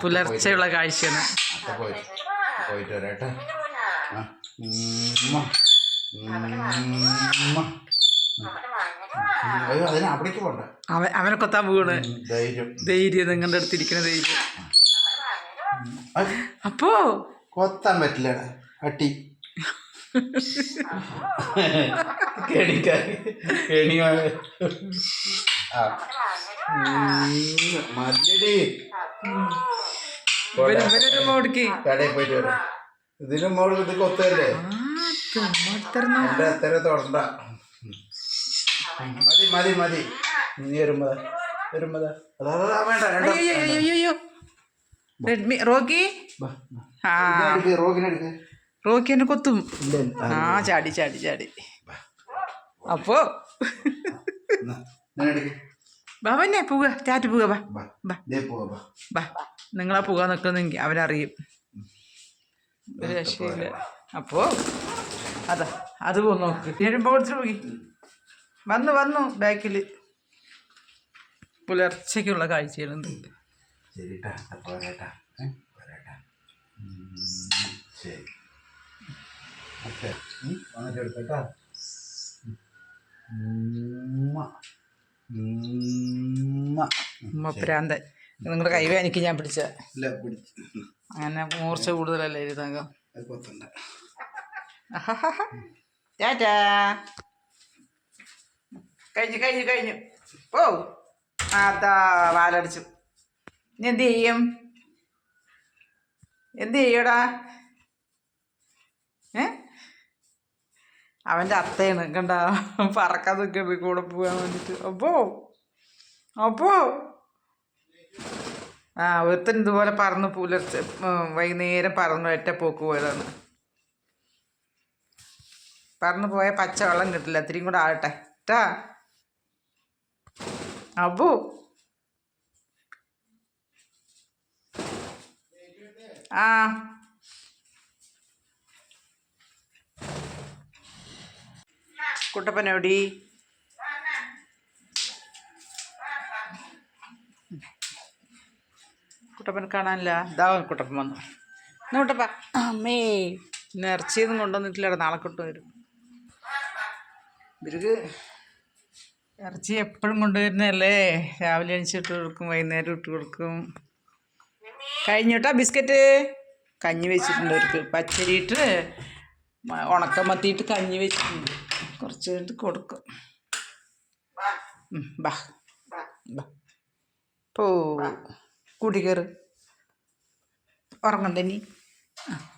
പുലർച്ചെയുള്ള കാഴ്ചയാണ്. പോയിട്ട് വരാട്ടെ അവനെ കൊത്താൻ വീണ്. ധൈര്യം ധൈര്യം നിങ്ങളുടെ അടുത്തിരിക്കുന്ന ധൈര്യം. അപ്പോ? കൊത്താൻ പറ്റില്ല അട്ടി കെണിക്കാ കെണി ആ ഉം, മതിയടി. ഇവർ ഇവരൊരു മോടിക്ക് കടയിൽ പോയിട്ട് വരാം. ഇതിനും മോൾ ഇത് കൊത്തല്ലേ എന്റെ അത്തര തൊടണ്ട. മതി മതി മതി. നീ വരുമ്പോ വരുമ്പോ അതാ അതാ, വേണ്ട രണ്ടോ അയ്യോ റെഡ്മി റോക്കി? എന്നെ കൊത്തും. ആ ചാടി ചാടി ചാടി. അപ്പോ. ബാബന്നെ പോവുക. ടാറ്റ് പോവുക ബാ നിങ്ങളാ പോകാൻ നിൽക്കുന്നെങ്കിൽ അവനറിയും ഒരു രക്ഷയില്ല. അപ്പോ അതാ അത് പോ നോക്ക്. വരുമ്പോ കൊടുത്തിട്ട് പോയി വന്നു വന്നു ബാക്കിൽ പുലർച്ചയ്ക്കുള്ള കാഴ്ചകളുണ്ട്. ശരി. ട്ടാ, അപ്പൊ പോരാട്ടാ. ഏ, പോരാട്ടാ. ഉം, ശരി ഓക്കെ ഉം, വന്നിട്ട് എടുത്തോട്ടാ ഉം. ഉമ്മ. ഉമ്മ. ഉമ്മ പ്രാന്തൻ നിങ്ങളുടെ കൈ വേനിക്ക് ഞാൻ പിടിച്ച. അങ്ങനെ മൂർച്ച കൂടുതലല്ലേ ഇരുന്നകം അത് കൊത്തണ്ട. ടാറ്റാ കഴിഞ്ഞു കഴിഞ്ഞു കഴിഞ്ഞു ഓ അതാ വാലടിച്ചു ഇനി എന്ത് ചെയ്യും എന്ത് ചെയ്യടാ ഏ അവന്റെ അത്തയാണ് കണ്ട? പറക്കാൻ നിൽക്കുന്നത് കൂടെ പോകാൻ വേണ്ടിയിട്ട് അപ്പോ? അപ്പോ? ആ ഒരുത്തൻ ഇതുപോലെ പറന്ന് പുലർച്ചെ വൈകുന്നേരം പറന്ന് ഒറ്റ പോക്ക് പോയതാണ്. പറന്ന് പോയ പച്ച വെള്ളം കിട്ടില്ല ഇത്തിരിയും കൂടെ ആകട്ടെ. ടാ അബു ആ. കുട്ടപ്പൻ കുട്ടപ്പൻ കാണാനില്ല. ഇതാ കുട്ടപ്പൻ വന്നു. എന്നാ അമ്മേ നിറച്ചിയൊന്നും കൊണ്ടുവന്നിട്ടില്ല നാളെ കൊണ്ടു വരും. ഇവർക്ക് ഇറച്ചി എപ്പോഴും കൊണ്ടുവരുന്നതല്ലേ? രാവിലെ എണിച്ചിട്ട് കൊടുക്കും വൈകുന്നേരം ഇട്ട് കൊടുക്കും. കഴിഞ്ഞോട്ടാ ബിസ്ക്കറ്റ്. കഞ്ഞി വെച്ചിട്ടുണ്ട് ഇവർക്ക് പച്ചരിയിട്ട് ഉണക്കം ഉണക്കമത്തിയിട്ട് കഞ്ഞി വെച്ചിട്ടുണ്ട്. കുറച്ച് കഴിഞ്ഞിട്ട് കൊടുക്കും. ബാ. ബാ. പോ. ഉറങ്ങണ്ട ഉറങ്ങണ്ടേ നീ? ആ.